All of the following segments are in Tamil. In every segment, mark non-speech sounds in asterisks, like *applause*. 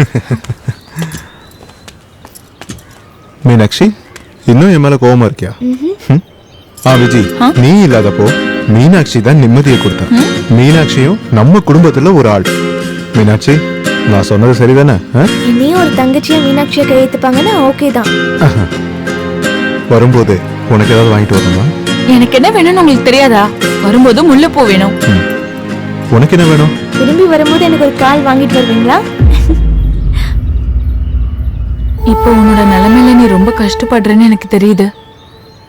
*laughs* மீனாட்சி இன்னும் என் மேல கோவமா இருக்கியா? ஆ விஜி நீ இல்லாதப்போ மீனாட்சி தான் நிம்மதியை கொடுத்தா மீனாட்சியும் நம்ம குடும்பத்துல ஒரு ஆள். மீனாட்சி நான் சொன்னது சரிதானே? என்னையும் ஒரு தங்கச்சியா மீனாட்சியை கையெழுத்துப்பாங்கன்னா ஓகே தான். வரும்போது உனக்கு ஏதாவது வாங்கிட்டு வரணுமா? எனக்கு என்ன வேணும்னு உங்களுக்கு தெரியாதா? வரும்போது முல்லைப்பூ வேணும். உனக்கு என்ன வேணும்? திரும்பி வரும்போது எனக்கு ஒரு கால் வாங்கிட்டு வருவீங்களா? இப்போ உன்னோட நிலைமையில நீ ரொம்ப கஷ்டப்படுறேன்னு எனக்கு தெரியுது.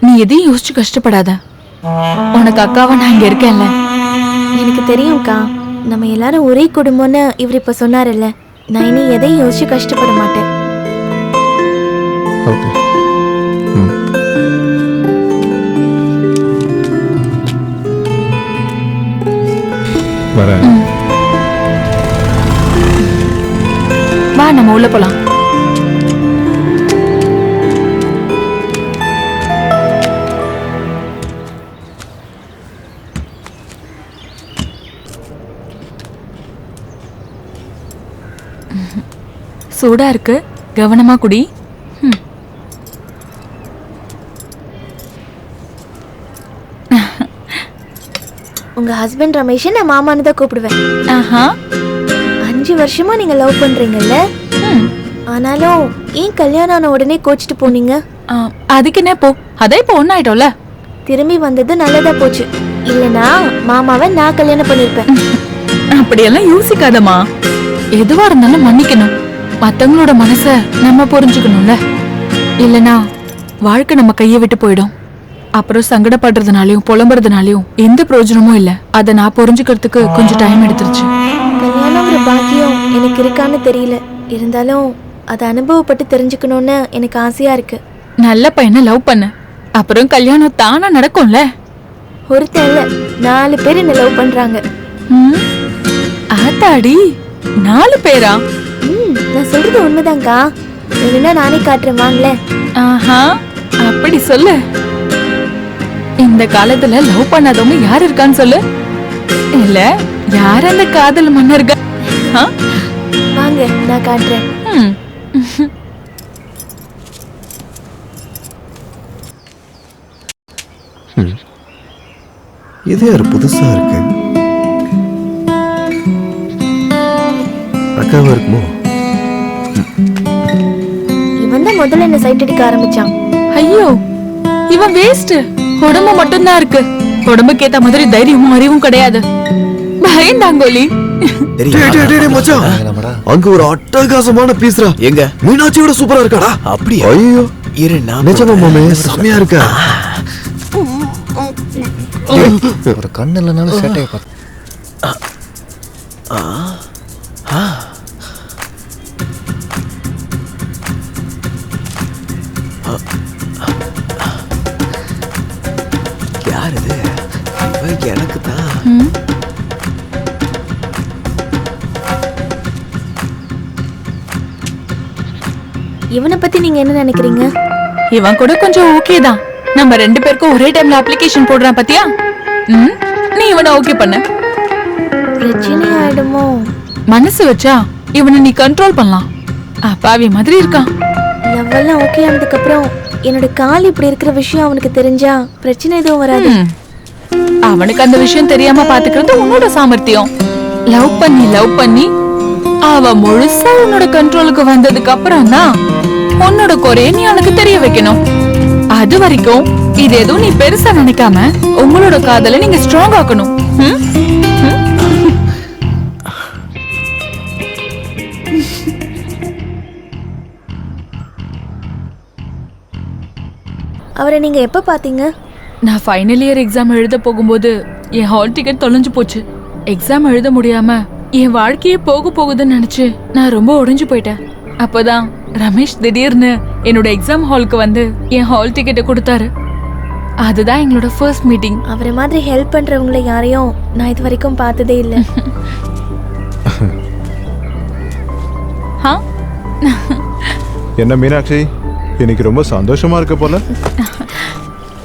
நீ எதையும் யோசிச்சு கஷ்டப்படாத. உனக்கு அக்காவா நான் இங்க இருக்கேன்ல. எனக்கு தெரியும்க்கா நம்ம எல்லாரும் ஒரே குடும்பம்னு இவர் இப்ப சொன்னார்ல நான் இனி எதையும் யோசிச்சு கஷ்டப்பட மாட்டேன். ஓகே. ம். வரேன். வா நம்ம உள்ள போலாம். சூடா இருக்கு. கவனமா குடி. உங்க ஹஸ்பண்ட் ரமேஷை நான் மாமான்னு தான் கூப்பிடுவேன். ஆஹா. அஞ்சு வருஷமா நீங்க லவ் பண்றீங்கல்ல. ஆனாலும் ஏன் கல்யாணம் ஆன உடனே கோச்சிட்டு போனீங்க? அதுக்கு என்ன போ? அதான் இப்போ ஒன்னாயிட்டோம்ல திரும்பி வந்தது நல்லதா போச்சு. இல்லனா மாமாவை நான் கல்யாணம் பண்ணிருப்பேன். *laughs* அப்படியெல்லாம் யோசிக்காதம்மா. எதுவா இருந்தாலும் மன்னிக்கணும். மத்தவங்களோட மனச நம்ம புரிஞ்சுக்கணும்ல? இல்லனா வாழ்க்கை நம்ம கையை விட்டு போயிடும். அப்புறம் சங்கடப்படுறதுனாலயும் புலம்புறதுனாலயும் எந்த பிரயோஜனமும் இல்ல. அத நான் புரிஞ்சுக்கிறதுக்கு கொஞ்சம் டைம் எடுத்துருச்சு. கல்யாணம்ங்கிற பாக்கியம் எனக்கு இருக்கான்னு தெரியல. இருந்தாலும் அதை அனுபவப்பட்டு தெரிஞ்சுக்கணும்னு எனக்கு ஆசையா இருக்கு. நல்ல பையனை லவ் பண்ணு. அப்புறம் கல்யாணம் தானா நடக்கும்ல? ஒருத்தன் இல்ல நாலு பேர் என்ன லவ் பண்றாங்க? ஆத்தாடி நாலு பேரா? நான் சொல்றது உண்மைதான்க்கா. வேணும்னா நானே காட்டுறேன் வாங்களேன் ஆஹா அப்படி சொல்லு. இந்த காலத்துல லவ் பண்ணாதவங்க யார் இருக்கான்னு சொல்லு. இல்ல யார் அந்த காதல் மன்னர்கள்? வாங்க நான் காட்டுறேன். இது யாரு புதுசா இருக்கு? அக்காவா இருக்குமோ? முதல்ல என்ன சைட் அடிக்க ஆரம்பிச்சான். ஐயோ இவன் வேஸ்ட் உடம்பு மட்டும்தான் இருக்கு. உடம்புக்கு ஏத்த மாதிரி தைரியமும் அறிவும் கிடையாது. பயந்தாங்கோலி டேய், டேய், டேய், டேய், மச்சான். அங்க ஒரு அட்டகாசமான பீஸ்ரா எங்க? மீனாட்சியோட சூப்பரா இருக்காடா. அப்படியா? ஐயோ. இரு நான் நிஜமா மாமே இருக்கா? ஒரு கண்ணு இல்லைனாலும் சேட்டையை பார்த்து யார் இது இவன் எனக்கு தான் இவனை பத்தி நீங்க என்ன நினைக்கிறீங்க? இவன் கூட கொஞ்சம் ஓகே தான். நம்ம ரெண்டு பேருக்கும் ஒரே டைம்ல அப்ளிகேஷன் போடுறான் பாத்தியா? ம் நீ இவனை ஓகே பண்ணு. பிரச்சனை ஆயிடுமோ? மனசு வச்சா இவனை நீ கண்ட்ரோல் பண்ணலாம். அப்பாவி மாதிரி இருக்கான். லவ்வெல்லாம் ஓகே ஆனதுக்கு அப்புறம் என்னோட கால் இப்படி இருக்கிற விஷயம் அவனுக்கு தெரிஞ்சா பிரச்சனை எதுவும் வராது. அவனுக்கு அந்த விஷயம் தெரியாம பாத்துக்கிறது உன்னோட சாமர்த்தியம். லவ் பண்ணி லவ் பண்ணி அவ முழுசா உன்னோட கண்ட்ரோலுக்கு வந்ததுக்கு அப்புறம் தான் உன்னோட குறைய நீ அவனுக்கு தெரிய வைக்கணும். அது வரைக்கும் இது எதுவும் நீ பெருசா நினைக்காம உங்களோட காதலை நீங்க ஸ்ட்ராங் ஆக்கணும். அவரை நீங்க எப்ப பாத்தீங்க? நான் ஃபைனல் இயர் எக்ஸாம் எழுத போகும்போது என் ஹால் டிக்கெட் தொலைஞ்சு போச்சு. எக்ஸாம் எழுத முடியாம என் வாழ்க்கையே போக போகுதுன்னு நினைச்சு நான் ரொம்ப உடைஞ்சு போயிட்டேன். அப்பதான் ரமேஷ் திடீர்னு என்னோட எக்ஸாம் ஹாலுக்கு வந்து என் ஹால் டிக்கெட்டை கொடுத்தாரு. அதுதான் எங்களோட ஃபர்ஸ்ட் மீட்டிங் அவரை மாதிரி ஹெல்ப் பண்றவங்கள யாரையும் நான் இது வரைக்கும் பார்த்ததே இல்லை. *laughs* என்ன மீனாட்சி? இன்னைக்கு ரொம்ப சந்தோஷமா இருக்க போல.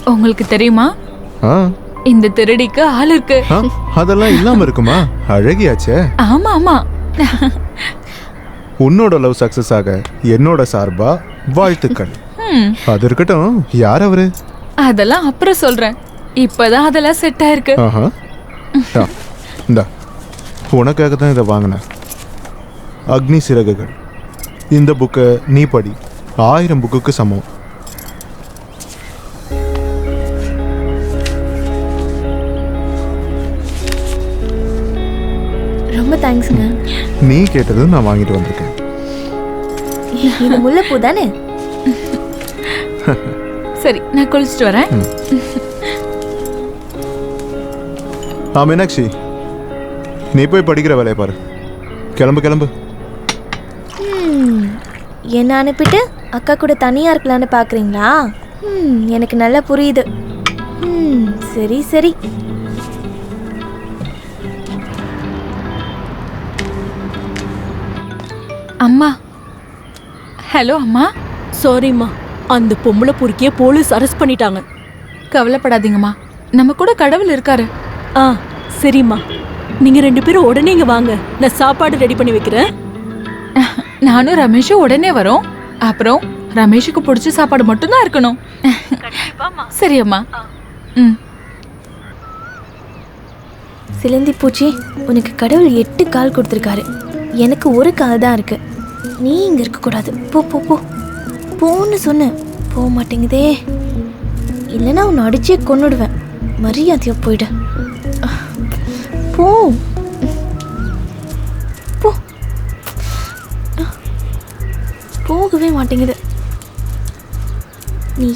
உங்களுக்கு தெரியுமா? ஆ. இந்த திருடிக்கு ஆள் இருக்கு. ஆ, அதெல்லாம் இல்லாம இருக்குமா? அழகியாச்சே. ஆமா ஆமா உன்னோட லவ் சக்சஸ் ஆக என்னோட சார்பா வாழ்த்துக்கள். ஹம், அது இருக்கட்டும் யார் அவரு? அதெல்லாம் அப்புறம் சொல்றேன். இப்பதான் அதெல்லாம் செட் ஆயிருக்கு. ஆஹா. ஆ, இந்தா. உனக்காக தான் இதை வாங்கினேன். அக்னி சிறகுகள். இந்த புக்கை நீ படி. ஆயிரம் புக்குக்கு சமம். ரொம்ப தேங்க்ஸுங்க நீ கேட்டது நான் வாங்கிட்டு வந்திருக்கேன். இது முல்லைப்பூ தானே? சரி நான் குளிச்சுட்டு வரேன். ஆ மீனாட்சி நீ போய் படிக்கிற வேலையை பாரு. கிளம்பு கிளம்பு. என்ன அனுப்பிட்டு? அக்கா கூட தனியாக இருக்கலான்னு பார்க்குறீங்களா ம் எனக்கு நல்லா புரியுது. ம் சரி சரி. அம்மா. ஹலோ அம்மா. சாரிம்மா அந்த பொம்பளை பொறுக்கிய போலீஸ் அரெஸ்ட் பண்ணிட்டாங்க. கவலைப்படாதீங்கம்மா. நம்ம கூட கடவுள் இருக்காரு. ஆ சரிம்மா. நீங்க ரெண்டு பேரும் உடனே இங்க வாங்க. நான் சாப்பாடு ரெடி பண்ணி வைக்கிறேன். நானும் ரமேஷும் உடனே வரோம். அப்புறம் ரமேஷுக்கு பிடிச்ச சாப்பாடு மட்டும்தான் இருக்கணும். சரி அம்மா ம். சிலந்தி பூச்சி உனக்கு கடவுள் எட்டு கால் கொடுத்துருக்காரு. எனக்கு ஒரு கால் தான் இருக்கு. நீ இங்கே இருக்கக்கூடாது. போ போ போ. போன்னு சொன்னேன் போக மாட்டேங்குதே. இல்லைன்னா உன்னை அடிச்சே கொன்னுடுவேன். மரியாதையா போயிடு. போ.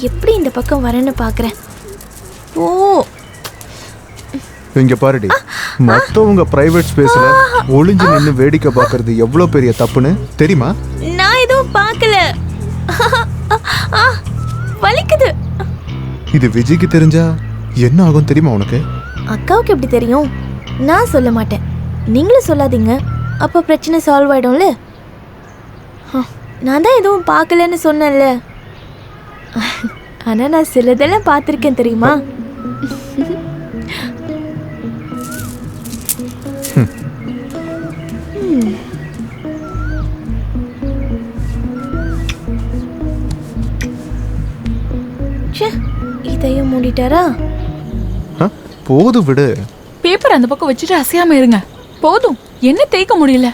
எப்படி இந்த பக்கம் வரேன்னு பார்க்குறேன் போ இங்க பாருடி மத்தவங்க பிரைவேட் ஸ்பேஸ்ல ஒளிஞ்சு நின்னு வேடிக்கை பார்க்கிறது எவ்வளவு பெரிய தப்புன்னு தெரியுமா? நான் எதுவும் பார்க்கல. வலிக்குது. இது விஜய்க்கு தெரிஞ்சா என்ன ஆகும் தெரியுமா உனக்கு? அக்காவுக்கு எப்படி தெரியும்? நான் சொல்ல மாட்டேன். நீங்களும் சொல்லாதீங்க. அப்போ பிரச்சனை சால்வ் ஆயிடும்ல? நான் தான் எதுவும் பார்க்கலன்னு சொன்னேன்ல. ஆனால் நான் சிலதெல்லாம் பார்த்துருக்கேன் தெரியுமா? இதையும் மூடிட்டாரா? ஆ? போது விடு. பேப்பர் அந்த பக்கம் வச்சுட்டு அசையாம இருங்க. போதும் என்ன தேய்க்க முடியல?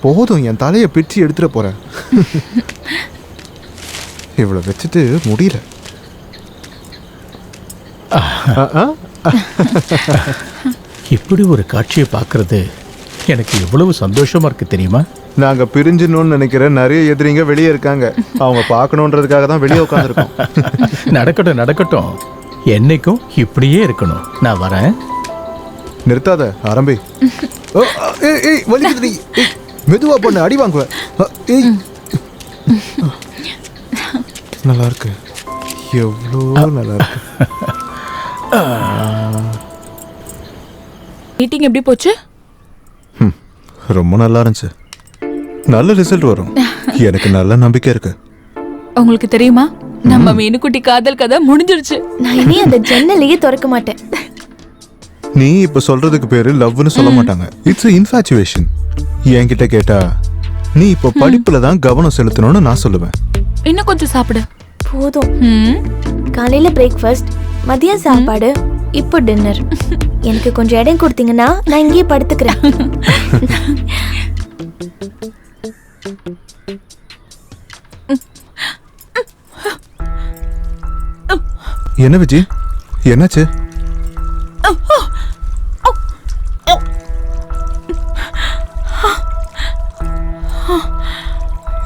போதும் என் தலையை பிச்சு எடுத்துட போறேன். *laughs* இவ்வளவு வச்சுட்டு முடியல? இப்படி ஒரு காட்சியை பார்க்கறது எனக்கு எவ்வளவு சந்தோஷமா இருக்கு தெரியுமா? நாங்க பிரிஞ்சிடணும்னு நினைக்கிற நிறைய எதிரிங்க வெளியே இருக்காங்க. அவங்க பார்க்கணுன்றதுக்காக தான் வெளியே உட்காந்துருக்கோம் *laughs* நடக்கட்டும் நடக்கட்டும். என்னைக்கும் இப்படியே இருக்கணும். நான் வரேன். நிறுத்தாத ஆரம்பி. மெதுவா பண்ணு அடி வாங்குவேன். நல்லா இருக்கு எவ்வளோ நல்லா இருக்கு மீட்டிங் *laughs* எப்படி போச்சு? ம், ரொம்ப நல்லா இருந்துச்சு. நல்ல ரிசல்ட் வரும். *laughs* எனக்கு நல்ல நம்பிக்கை இருக்கு. உங்களுக்கு தெரியுமா? நம்ம மீனுக்குட்டி காதல் கதை முடிஞ்சிருச்சு. நான் இனி அந்த ஜன்னலையே திறக்க மாட்டேன். நீ இப்ப சொல்றதுக்கு பேரு லவ்னு சொல்ல மாட்டாங்க. இட்ஸ் இன்ஃபாச்சுவேஷன் என்கிட்ட கேட்டா நீ இப்ப படிப்புல தான் கவனம் செலுத்தணும்னு நான் சொல்லுவேன். இன்னும் கொஞ்சம் சாப்பிடு. போதும். ம். காலையில பிரேக்ஃபாஸ்ட் மதியம் சாப்பாடு இப்போ டின்னர் எனக்கு கொஞ்சம் இடம் கொடுத்தீங்கன்னா நான் இங்கேயே படுத்துக்கிறேன். என்ன விஜி? என்னாச்சு?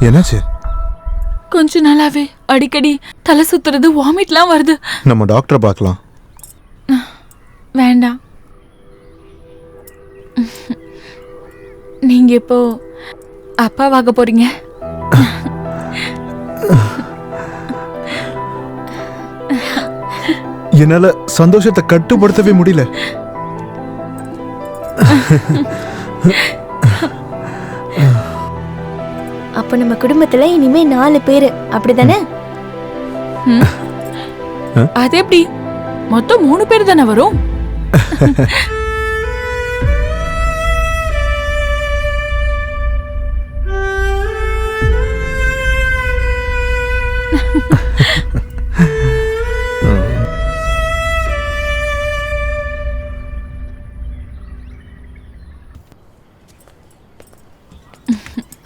என்னாச்சு? கொஞ்ச நாளாவே அடிக்கடி தலை சுத்துறது வாமிட்லாம் வருது. நம்ம டாக்டரை பார்க்கலாம். வேண்டாம். நீங்க இப்போ அப்பாவாக போறீங்க. என்னால சந்தோஷத்தை கட்டுப்படுத்தவே முடியல. *laughs* அப்போ நம்ம குடும்பத்துல இனிமே நாலு பேரு. அப்படிதானே? அது எப்படி? மொத்தம் மூணு பேர் தானே வரும்?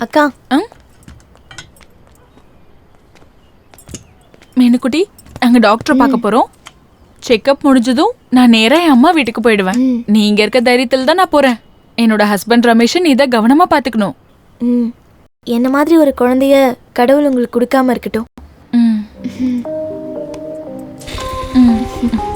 அக்கா ரேணுக்குட்டி நாங்க டாக்டர் பார்க்க போறோம். செக்அப் முடிஞ்சதும் நான் நேரா என் அம்மா வீட்டுக்கு போயிடுவேன். நீ இங்க இருக்க தைரியத்தில் தான் நான் போறேன். என்னோட ஹஸ்பண்ட் ரமேஷ் நீ இதை கவனமா பாத்துக்கணும் ம். என்ன மாதிரி ஒரு குழந்தைய கடவுள் உங்களுக்கு கொடுக்காம இருக்கட்டும். ம். ம்.